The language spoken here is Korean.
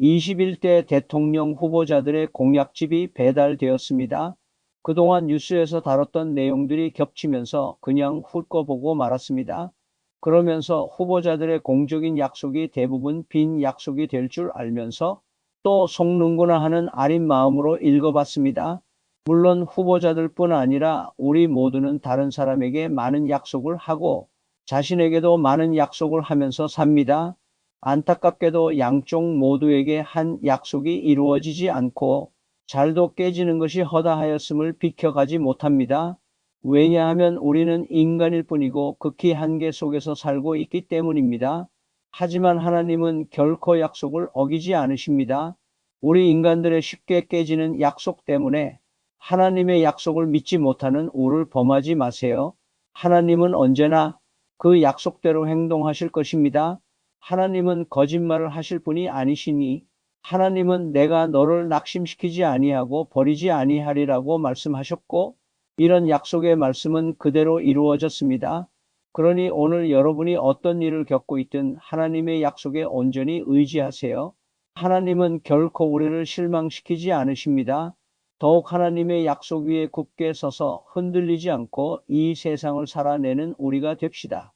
21대 대통령 후보자들의 공약집이 배달되었습니다. 그동안 뉴스에서 다뤘던 내용들이 겹치면서 그냥 훑어보고 말았습니다. 그러면서 후보자들의 공적인 약속이 대부분 빈 약속이 될 줄 알면서 또 속는구나 하는 아린 마음으로 읽어봤습니다. 물론 후보자들 뿐 아니라 우리 모두는 다른 사람에게 많은 약속을 하고 자신에게도 많은 약속을 하면서 삽니다. 안타깝게도 양쪽 모두에게 한 약속이 이루어지지 않고 잘도 깨지는 것이 허다하였음을 비켜가지 못합니다. 왜냐하면 우리는 인간일 뿐이고 극히 한계 속에서 살고 있기 때문입니다. 하지만 하나님은 결코 약속을 어기지 않으십니다. 우리 인간들의 쉽게 깨지는 약속 때문에 하나님의 약속을 믿지 못하는 우를 범하지 마세요. 하나님은 언제나 그 약속대로 행동하실 것입니다. 하나님은 거짓말을 하실 분이 아니시니 하나님은 내가 너를 낙심시키지 아니하고 버리지 아니하리라고 말씀하셨고 이런 약속의 말씀은 그대로 이루어졌습니다. 그러니 오늘 여러분이 어떤 일을 겪고 있든 하나님의 약속에 온전히 의지하세요. 하나님은 결코 우리를 실망시키지 않으십니다. 더욱 하나님의 약속 위에 굳게 서서 흔들리지 않고 이 세상을 살아내는 우리가 됩시다.